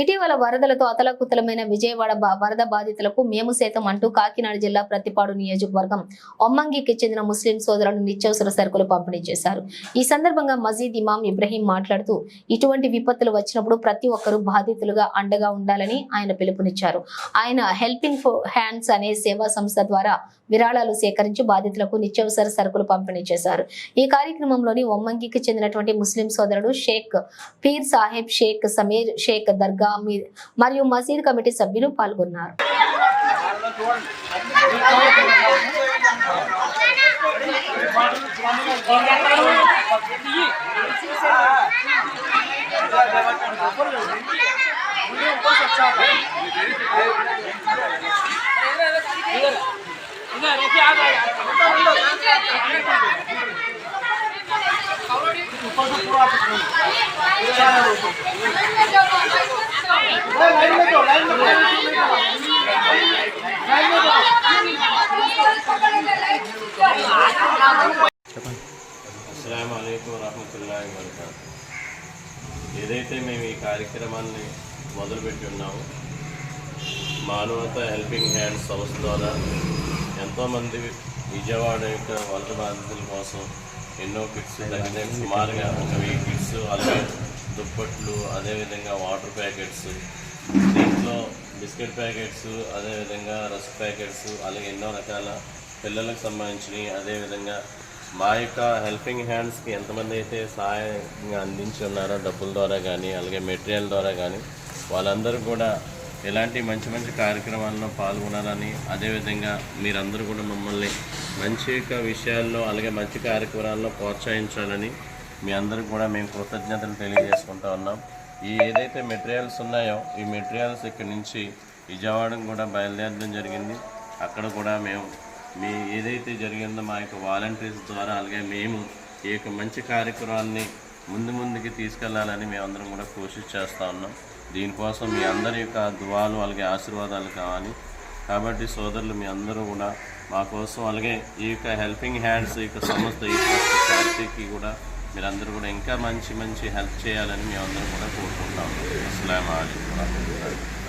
ఇటీవల వరదలతో అతలకుతలమైన విజయవాడ వరద బాధితులకు మేము సైతం అంటూ కాకినాడ జిల్లా ప్రతిపాడు నియోజకవర్గం ఒమ్మంగికి చెందిన ముస్లిం సోదరులు నిత్యావసర సరుకులు పంపిణీ చేశారు. ఈ సందర్భంగా మజీద్ ఇమాం ఇబ్రహీం మాట్లాడుతూ ఇటువంటి విపత్తులు వచ్చినప్పుడు ప్రతి ఒక్కరూ బాధితులుగా అండగా ఉండాలని ఆయన పిలుపునిచ్చారు. ఆయన హెల్పింగ్ హ్యాండ్స్ అనే సేవా సంస్థ ద్వారా విరాళాలు సేకరించి బాధితులకు నిత్యావసర సరుకులు పంపిణీ చేశారు. ఈ కార్యక్రమంలోని ఒమ్మంగికి చెందినటువంటి ముస్లిం సోదరుడు షేక్ పీర్ సాహెబ్ షేక్ సమీర్ షేక్ దర్గా మరియు మసీద్ కమిటీ సభ్యులు పాల్గొన్నారు అస్సలం అయికు వరహమతుల్లాhi వబర్కాతు ఏదైతే మేము ఈ కార్యక్రమాన్ని మొదలుపెట్టి ఉన్నామో మానవత హెల్పింగ్ హ్యాండ్స్ సంస్థ ద్వారా ఎంతోమంది విజయవాడ యొక్క వరద బాధితుల కోసం ఎన్నో కిట్స్ దగ్గర సుమారుగా ఒక వెయ్యి కిట్స్ అలాగే దుప్పట్లు అదేవిధంగా వాటర్ ప్యాకెట్స్ దీంట్లో బిస్కెట్ ప్యాకెట్స్ అదేవిధంగా రస్క్ ప్యాకెట్స్ అలాగే ఎన్నో రకాల పిల్లలకు సంబంధించినవి. అదేవిధంగా మా యొక్క హెల్పింగ్ హ్యాండ్స్కి ఎంతమంది అయితే సహాయంగా అందించి ఉన్నారో డబ్బుల ద్వారా కానీ అలాగే మెటీరియల్ ద్వారా కానీ వాళ్ళందరూ కూడా ఎలాంటి మంచి మంచి కార్యక్రమాల్లో పాల్గొనాలని అదేవిధంగా మీరందరూ కూడా మమ్మల్ని మంచి విషయాల్లో అలాగే మంచి కార్యక్రమాల్లో ప్రోత్సహించాలని మీ అందరికి కూడా మేము కృతజ్ఞతలు తెలియజేసుకుంటా ఉన్నాం. ఈ ఏదైతే మెటీరియల్స్ ఉన్నాయో ఈ మెటీరియల్స్ ఇక్కడి నుంచి విజయవాడకు కూడా బయలుదేరడం జరిగింది. అక్కడ కూడా మేము మీ ఏదైతే జరిగిందో మా యొక్క వాలంటీర్స్ ద్వారా అలాగే మేము ఈ యొక్క మంచి కార్యక్రమాన్ని ముందు ముందుకి తీసుకెళ్ళాలని మేమందరం కూడా కృషి చేస్తూ ఉన్నాం. దీనికోసం మీ అందరి యొక్క దువాలు అలాగే ఆశీర్వాదాలు కావాలి. కాబట్టి సోదరులు మీ అందరూ కూడా మా కోసం అలాగే ఈ యొక్క హెల్పింగ్ హ్యాండ్స్ ఈ యొక్క సంస్థ ఈ యొక్క చారిటీకి కూడా మీరందరూ కూడా ఇంకా మంచి మంచి హెల్ప్ చేయాలని మేమందరం కూడా కోరుకుంటాం అస్సలం అయికు